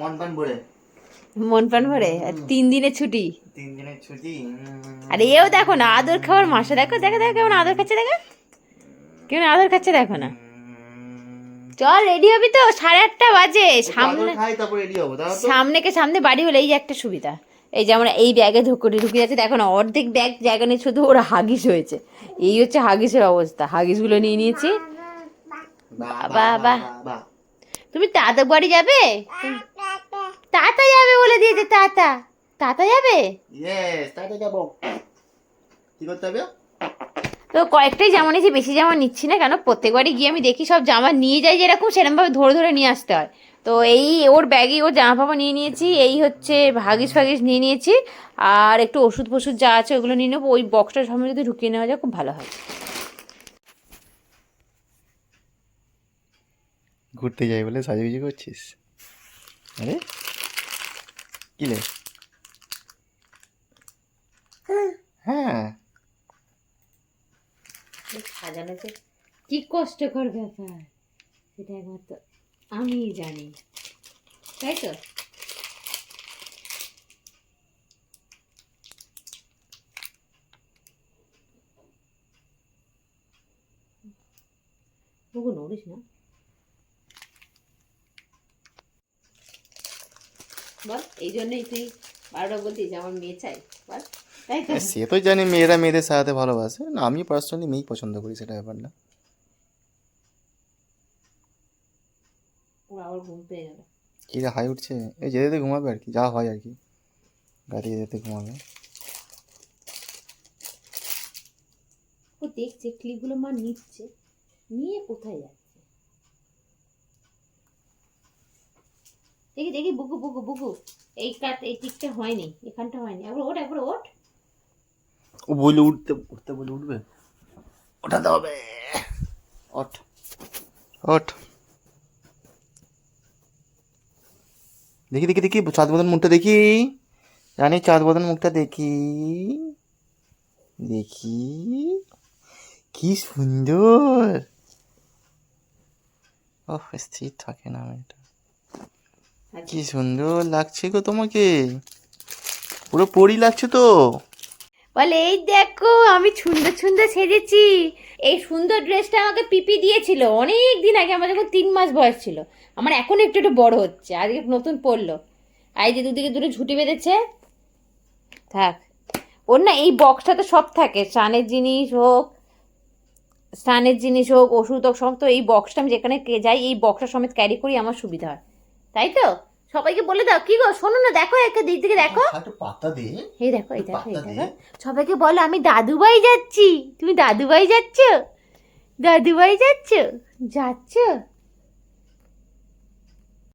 মন পান ভরে? মন তিন দিনের ছুটি? তিন দিনের ছুটি উম, আর এও দেখো না আদর খাওয়ার মাসে দেখো দেখো দেখো কেমন আদর খাচ্ছে দেখো। কেমন আদর খাচ্ছে দেখো না। চল রেডি হবি তো? সাড়ে আটটা বাজে। সামনে কে সামনে বাড়ি হলে এই যে একটা সুবিধা। এই যে যেমন এই ব্যাগে ঢুকে ঢুকে যাচ্ছে দেখো না অর্ধেক ব্যাগ জায়গা নেই শুধু ওর হাগিস হয়েছে। এই হচ্ছে হাগিসের অবস্থা। হাগিসগুলো নিয়ে নিয়েছি। বাহ, বাহ। তুমি তাতা বাড়ি যাবে? তাতা যাবে বলে দিয়েছে তাতা। তাতা যাবে? Yes, তাড়াতাড়ি যাব। কি করতে হবে? তো কয়েকটাই জামা নিয়েছি বেশি জামা নিচ্ছি না কেন? প্রত্যেকবারই গিয়ে আমি দেখি সব জামা নিয়ে যাই যেরকম সেরকমভাবে ধরে ধরে নিয়ে আসতে হয়। তো এই ওর ব্যাগে ওর জামা ফামা নিয়ে নিয়েছি এই হচ্ছে ভাগিস ফাগিস নিয়ে নিয়েছি আর একটু ওষুধ ফষুধ যা আছে ওগুলো নিয়ে নেব। ওই বক্সটার সামনে যদি ঢুকিয়ে নেওয়া যায় খুব ভালো হয়। ঘুরতে যাই বলে সাজুগুজি করছিস? আরে, কি লে হ্যাঁ। সাজানো যে কি কষ্টকর ব্যাপার। সেটা একমাত্র আমি জানি। তাই তো? ওগো নড়িস না? বল এই জন্যই তুই বারোটা বলতিস আমার মেয়ে চাই বল তাই তো? সে তো জানি মেয়েরা মেয়েদের সাথে ভালোবাসে। না আমি পার্সোনালি মেয়েই পছন্দ করি সেটা ব্যাপার না। আবার ঘুম পেয়ে গেল। কি রে হাই উঠছে এই যেতে যেতে ঘুমাবে আর কি যা হয় আর কি। গাড়ি যেতে যেতে ঘুমাবে। ও দেখছে ক্লিপগুলো মা নিচ্ছে নিয়ে কোথায় যাচ্ছে দেখি দেখি বুকু বুকু বুকু। এই কাট এই টিকটা হয়নি এখানটা হয়নি। একবার ওঠ একবার ওঠ। ও বলে উঠতে উঠতে বলে উঠবে? ওঠাতে হবে। ওঠ। ওঠ। দেখি দেখি দেখি চাঁদ বদন মুখটা দেখি। জানি চাঁদ বদন মুখটা দেখি। দেখি। কি সুন্দর। ওহ স্থির থাকে না এটা কি সুন্দর লাগছে গো তোমাকে। পুরো পরি লাগছে তো। বলে এই দেখো আমি সুন্দর সুন্দর সেজেছি। এই সুন্দর ড্রেসটা আমাকে পিপি দিয়েছিল অনেক দিন আগে আমার যখন তিন মাস বয়স ছিল। আমার এখন একটু একটু বড় হচ্ছে আজকে নতুন পড়ল আর এই যে দুদিকে দুটো ঝুঁটি বেঁধেছে থাক। ওর না এই বক্সটাতে সব থাকে স্নানের জিনিস হোক স্নানের জিনিস হোক ওষুধ হোক সব তো এই বক্সটা আমি যেখানে যাই এই বক্সটা সমেত ক্যারি করি আমার সুবিধা হয়। তাই তো? সবাইকে বলে দাও। কি গো শোনো না দেখো একটা দিক থেকে দেখো। একটু পাতা দে এই দেখো এই দেখো এই দেখো। সবাইকে বলো আমি দাদুবাই যাচ্ছি। তুমি দাদুবাই যাচ্ছ? দাদুবাই যাচ্ছ? যাচ্ছ?